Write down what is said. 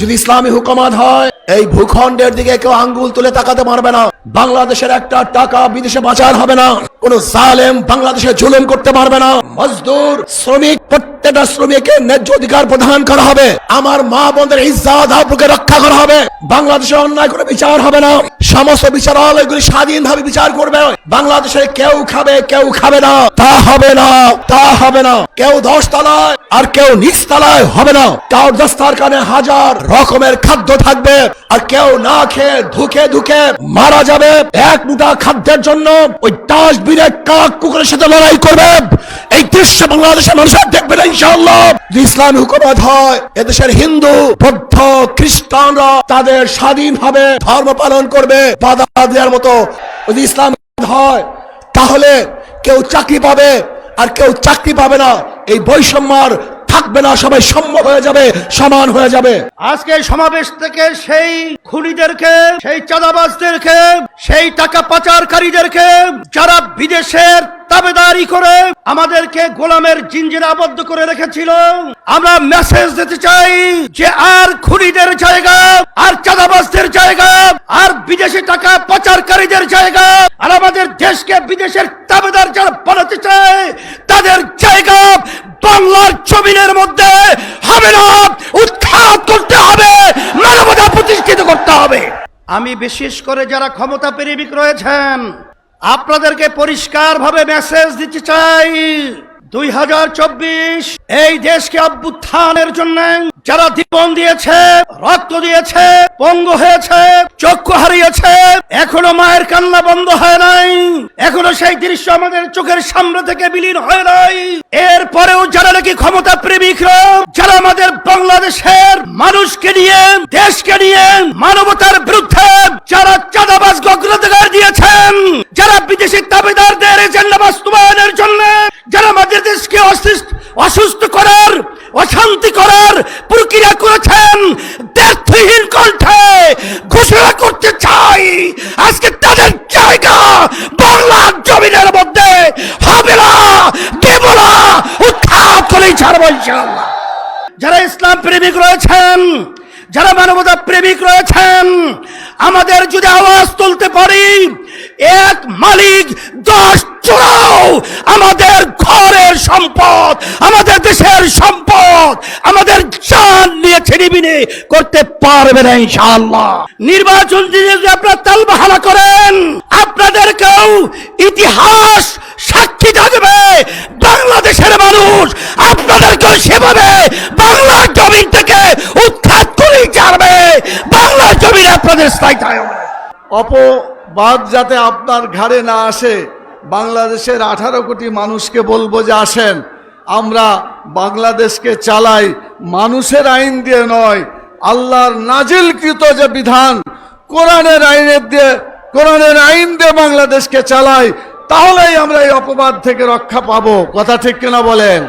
যদি ইসলামী হুকুমাত হয়, এই ভূখণ্ডের দিকে কেউ আঙ্গুল তুলে তাকাতে পারবে না। বাংলাদেশের একটা টাকা বিদেশে বাজার হবে না। কোন জালেম বাংলাদেশে জুলুম করতে পারবে না। মজদুর, শ্রমিক প্রত্যেকটা শ্রমিকের ন্যায্য অধিকার প্রদান করা হবে। আমার মা বোনদের ইজ্জাত রক্ষা করা হবে। বাংলাদেশে অন্যায় করে বিচার হবে না। সমস্ত বিচারালয়গুলি স্বাধীনভাবে বিচার করবে। বাংলাদেশে কেউ খাবে কেউ খাবে না। তা হবে না, তা হবে না। কেউ দশ তলায় আর কেউ নিচ তলায় হবে না। কাউ দস্তার কানে হাজার রকমের খাদ্য থাকবে। আর কেউ না খেয়ে ধুকে ধুকে মারা যাবে। এক মুঠা খাদ্যের জন্য ওই ডাস্টবিনের কাক কুকুরের সাথে লড়াই করবে। দৃশ্য বাংলাদেশের মানুষ আর দেখবে না, ইনশাআল্লাহ। যে ইসলামী হুকুমত হয়, এদেশের হিন্দু, বৌদ্ধ, খ্রিস্টানরা তাদের স্বাধীন স্বাধীনভাবে ধর্ম পালন করবে, বাধা দেওয়ার মতো যদি ইসলাম হয়, তাহলে কেউ চাকরি পাবে আর কেউ চাকরি পাবে না। এই বৈষম্যর থাকবে না, সবাই সম্য হয়ে যাবে, সমান হয়ে যাবে। আজকে সমাবেশ থেকে সেই খুনিদেরকে, সেই চাঁদাবাজদেরকে, সেই টাকা পাচারকারীদেরকে যারা বিদেশের তাবেদারি করে আমাদেরকে গোলামের জিঞ্জিরে আবদ্ধ করে রেখেছিল, আমরা মেসেজ দিতে চাই যে আর খুনিদের জায়গা, আর চাঁদাবাজদের জায়গা, আর বিদেশি টাকা পাচারকারীদের জায়গা, আর আমাদের দেশকে বিদেশের তাবেদার যারা বানাতে চায়, তাদের জায়গা জমিনের মধ্যে হবে না। উৎখাত করতে হবে। মানবতা প্রতিষ্ঠিত করতে হবে। আমি বিশেষ করে যারা ক্ষমতা প্রেমিক রয়েছেন, আপনাদেরকে পরিষ্কারভাবে মেসেজ দিতে চাই। দুই হাজার চব্বিশ, এই দেশকে অভ্যুত্থানের জন্য যারা জীবন দিয়েছে, রক্ত দিয়েছে, পঙ্গু হয়েছে, চক্ষু হারিয়েছে, এখনও মায়ের কান্না বন্ধ হয় নাই, এখনও সেই দৃশ্য আমাদের চোখের সামনে থেকে বিলীন হয় নাই। এরপরেও যারা নাকি ক্ষমতা প্রেমিকরা যারা আমাদের বাংলাদেশের মানুষকে নিয়ে, দেশকে নিয়ে মানবতার বিরুদ্ধে যারা চাঁদাবাজ অগ্রাধিকার দিয়েছেন, যারা বিদেশি দাবিদারদের এজেন্ডা বাস্তবায়নের জন্য আমাদের দেশকে অসুস্থ করার, অশান্তি করার প্রক্রিয়া করেছেন দেশহীন কণ্ঠে ঘোষণা করতে চাই। আজকে তাদের জায়গা বাংলার জমিনের মধ্যে হবে না, দেব না ছাড়বো ইনশাআল্লাহ। যারা ইসলাম প্রেমিক রয়েছেন, যারা মানবতা প্রেমিক রয়েছেন, আমাদের যদি আওয়াজ তুলতে পারি এক মালিক, দশ চোরাও। আমাদের ঘরের সম্পদ, আমাদের দেশের সম্পদ, আমাদের জান নিয়ে ছিনিবিনি করতে পারবে না ইনশাআল্লাহ। নির্বাচন যদি আপনারা তালবাহানা করেন, আপনাদেরকেও ইতিহাস সাক্ষী থাকবে। বাংলাদেশের মানুষ আপনাদেরকেও সেভাবে বাংলার জমিন থেকে উৎখাত করেই ছাড়বে। বাংলার জমিন আপনাদের স্থায়ী অপবাদ যাতে আপনার ঘাড়ে না আসে, বাংলাদেশের আঠারো কোটি মানুষকে বলব যে আসেন, আমরা বাংলাদেশকে চালাই, মানুষের আইন দিয়ে নয়, আল্লাহর নাজিলকৃত যে বিধান, কোরআনের আইনের দিয়ে, কোরআনের আইন দিয়ে বাংলাদেশকে চালাই, তাহলেই আমরা এই অপবাদ থেকে রক্ষা পাবো। কথা ঠিক কিনা বলেন?